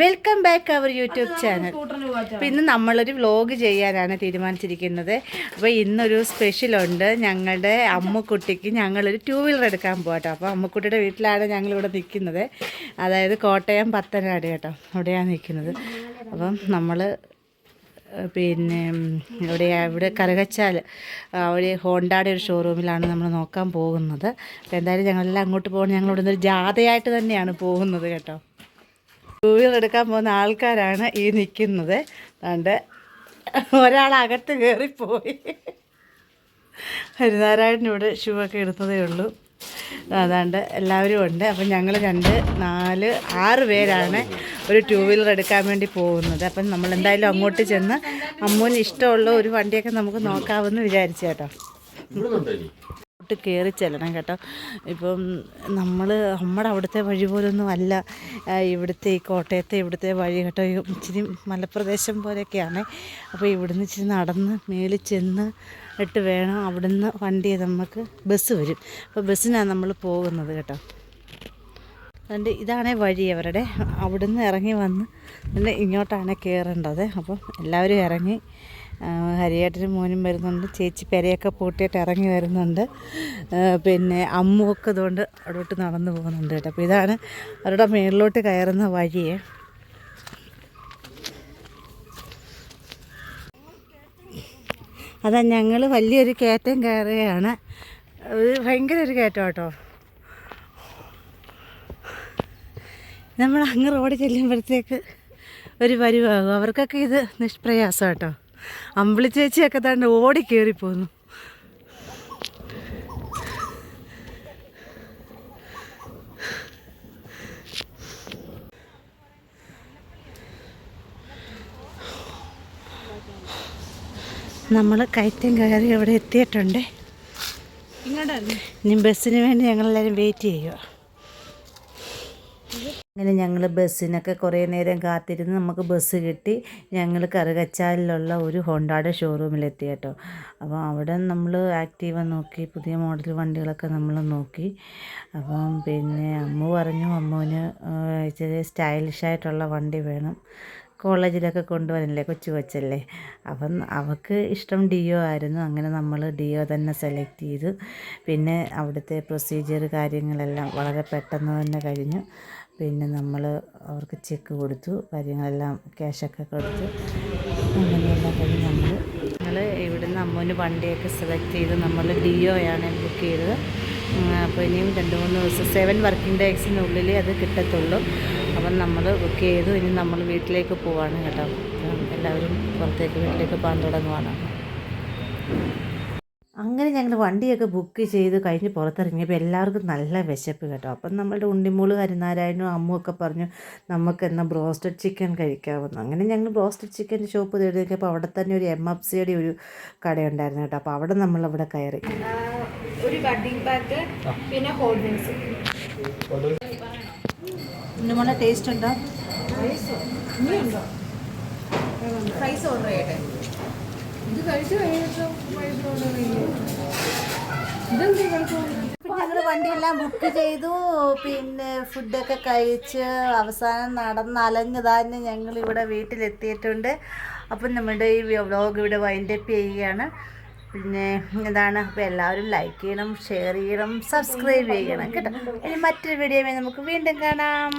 Welcome back our YouTube channel അപ്പോൾ ഇന്ന് നമ്മളൊരു വ്ലോഗ് ചെയ്യാനാണ് തീരുമാനിച്ചിരിക്കുന്നത്. അപ്പോൾ ഇന്നൊരു സ്പെഷ്യലുണ്ട് ഞങ്ങളുടെ അമ്മുക്കുട്ടിക്ക് ഞങ്ങളൊരു ടൂ വീലർ എടുക്കാൻ പോകട്ടോ അപ്പോൾ അമ്മുക്കുട്ടിയുടെ വീട്ടിലാണ് ഞങ്ങളിവിടെ നിൽക്കുന്നത്. അതായത് കോട്ടയം പത്തനാട് കേട്ടോ. അവിടെയാണ് നിൽക്കുന്നത്. അപ്പം നമ്മൾ പിന്നെ ഇവിടെ ഇവിടെ കറുകച്ചാൽ അവിടെ ഹോണ്ടാടെ ഒരു ഷോറൂമിലാണ് നമ്മൾ നോക്കാൻ പോകുന്നത്. അപ്പോൾ എന്തായാലും ഞങ്ങളെല്ലാം അങ്ങോട്ട് പോകണം. ഞങ്ങളിവിടെ നിന്നൊരു നിന്ന് ഒരു ജാഥയായിട്ട് തന്നെയാണ് പോകുന്നത് കേട്ടോ. ടൂ വീലർ എടുക്കാൻ പോകുന്ന ആൾക്കാരാണ് ഈ നിൽക്കുന്നത്. അതുകൊണ്ട് ഒരാൾ അകത്ത് കയറിപ്പോയി ഹരിനാരായണൻ ഇവിടെ ഷൂ ഒക്കെ എടുത്തതേ ഉള്ളൂ അതാണ്ട് എല്ലാവരും ഉണ്ട്. അപ്പം ഞങ്ങൾ രണ്ട് നാല് ആറ് പേരാണ് ഒരു ടൂ വീലർ എടുക്കാൻ വേണ്ടി പോകുന്നത്. അപ്പം നമ്മൾ എന്തായാലും അങ്ങോട്ട് ചെന്ന് അമ്മൂന് ഇഷ്ടമുള്ള ഒരു വണ്ടിയൊക്കെ നമുക്ക് നോക്കാമെന്ന് വിചാരിച്ചു അങ്ങോട്ട് കയറി ചെല്ലണം കേട്ടോ. ഇപ്പം നമ്മൾ നമ്മുടെ അവിടുത്തെ വഴി പോലൊന്നും അല്ല. ഇവിടുത്തെ ഈ കോട്ടയത്തെ ഇവിടുത്തെ വഴി കേട്ടോ. ഇച്ചിരി മലപ്രദേശം പോലെയൊക്കെയാണ്. അപ്പോൾ ഇവിടുന്ന് ഇച്ചിരി നടന്ന് മേളിൽ ചെന്ന് ഇട്ട് വേണം അവിടുന്ന് വണ്ടി നമുക്ക് ബസ് വരും. അപ്പോൾ ബസ്സിനാണ് നമ്മൾ പോകുന്നത് കേട്ടോ. അതുകൊണ്ട് ഇതാണ് വഴി അവരുടെ. അവിടുന്ന് ഇറങ്ങി വന്ന് ഇങ്ങോട്ടാണ് കയറേണ്ടത് അപ്പം എല്ലാവരും ഇറങ്ങി ഹരിയേട്ടനും മോനും വരുന്നുണ്ട്. ചേച്ചി പെരയൊക്കെ പൂട്ടിയിട്ട് ഇറങ്ങി വരുന്നുണ്ട്. പിന്നെ അമ്മുവൊക്കെ ഇതുകൊണ്ട് അവിടോട്ട് നടന്നു പോകുന്നുണ്ട് കേട്ടോ. അപ്പോൾ ഇതാണ് അവരുടെ മേളിലോട്ട് കയറുന്ന വഴിയെ അതാ ഞങ്ങൾ വലിയൊരു കയറ്റം കയറുകയാണ്. ഭയങ്കര ഒരു കയറ്റം കേട്ടോ. നമ്മൾ അങ്ങ് റോഡ് ചെല്ലുമ്പോഴത്തേക്ക് ഒരു പരിവാകും അവർക്കൊക്കെ ഇത് നിഷ്പ്രയാസം കേട്ടോ. അമ്പിളി ചേച്ചിയൊക്കെ തന്നെ ഓടി കയറിപ്പോന്നു നമ്മൾ കയറ്റം കയറി ഇവിടെ എത്തിയിട്ടുണ്ട്. ഇനി ബസ്സിന് വേണ്ടി ഞങ്ങളെല്ലാവരും വെയിറ്റ് ചെയ്യുക. അങ്ങനെ ഞങ്ങൾ ബസ്സിനൊക്കെ കുറേ നേരം കാത്തിരുന്ന് നമുക്ക് ബസ് കിട്ടി ഞങ്ങൾ കറുകച്ചാലിലുള്ള ഒരു ഹോണ്ടയുടെ ഷോറൂമിലെത്തി കേട്ടോ. അപ്പോൾ അവിടെ നമ്മൾ ആക്റ്റീവ നോക്കി പുതിയ മോഡൽ വണ്ടികളൊക്കെ നമ്മൾ നോക്കി. അപ്പം പിന്നെ അമ്മ പറഞ്ഞു അമ്മുവിന് ഇച്ചിരി സ്റ്റൈലിഷായിട്ടുള്ള വണ്ടി വേണം. കോളേജിലൊക്കെ കൊണ്ടുപോകാനല്ലേ കൊച്ചു കൊച്ചല്ലേ? അപ്പം അവൾക്ക് ഇഷ്ടം ഡിയോ ആയിരുന്നു. അങ്ങനെ നമ്മൾ ഡിയോ തന്നെ സെലക്ട് ചെയ്തു. പിന്നെ അവിടുത്തെ പ്രൊസീജിയർ കാര്യങ്ങളെല്ലാം വളരെ പെട്ടെന്ന് തന്നെ കഴിഞ്ഞു. പിന്നെ നമ്മൾ അവർക്ക് ചെക്ക് കൊടുത്തു കാര്യങ്ങളെല്ലാം ക്യാഷൊക്കെ കൊടുത്തു. അങ്ങനെയെല്ലാം കഴിഞ്ഞ് നമ്മൾ ഞങ്ങൾ ഇവിടുന്ന് അമ്മുവിന് വണ്ടിയൊക്കെ സെലക്ട് ചെയ്ത് നമ്മൾ ഡിയോയാണ് ബുക്ക് ചെയ്തത്. അപ്പോൾ ഇനിയും രണ്ട് മൂന്ന് ദിവസം സെവൻ വർക്കിംഗ് ഡേയ്സിനുള്ളിൽ അത് കിട്ടത്തുള്ളൂ. അപ്പം നമ്മൾ ബുക്ക് ചെയ്തു ഇനി നമ്മൾ വീട്ടിലേക്ക് പോവാണ് കേട്ടോ. എല്ലാവരും പുറത്തേക്ക് വീട്ടിലേക്ക് പോകാൻ തുടങ്ങുവാണ്. അങ്ങനെ ഞങ്ങൾ വണ്ടിയൊക്കെ ബുക്ക് ചെയ്ത് കഴിഞ്ഞ് പുറത്തിറങ്ങിയപ്പോൾ എല്ലാവർക്കും നല്ല വിശപ്പ് കേട്ടോ. അപ്പം നമ്മളുടെ ഉണ്ണിമൂൾ ഹരിനാരായണനും അമ്മുമൊക്കെ പറഞ്ഞു നമുക്ക് എന്നാൽ ബ്രോസ്റ്റഡ് ചിക്കൻ കഴിക്കാമെന്ന്. അങ്ങനെ ഞങ്ങൾ ബ്രോസ്റ്റഡ് ചിക്കൻ ഷോപ്പ് തേടിയപ്പോൾ അവിടെ തന്നെ ഒരു എം എഫ് സിയുടെ ഒരു കടയുണ്ടായിരുന്നു കേട്ടോ. അപ്പോൾ അവിടെ നമ്മൾ അവിടെ കയറി. ഒരു ബഡ്ഡിംഗ് പാക്ക് പിന്നെ ഹോട്ട് ഡ്രിങ്ക്സ് ഉണ്ണിമോളെ ടേസ്റ്റ് ഉണ്ടോ? ഫ്രൈസ് ഓർഡർ ചെയ്യട്ടെ. ഇത് കഴിച്ചു വണ്ടിയെല്ലാം ബുക്ക് ചെയ്തു. പിന്നെ ഫുഡൊക്കെ കഴിച്ച് അവസാനം നടന്ന് അലഞ്ഞതാന്ന് ഞങ്ങൾ ഇവിടെ വീട്ടിലെത്തിയിട്ടുണ്ട്. അപ്പം നമ്മുടെ ഈ വ്ലോഗ് ഇവിടെ വൈൻഡപ്പ് ചെയ്യുകയാണ്. പിന്നെ എന്താണ് അപ്പോൾ എല്ലാവരും ലൈക്ക് ചെയ്യണം ഷെയർ ചെയ്യണം സബ്സ്ക്രൈബ് ചെയ്യണം. കേട്ടോ? ഇനി മറ്റൊരു വീഡിയോ നമുക്ക് വീണ്ടും കാണാം.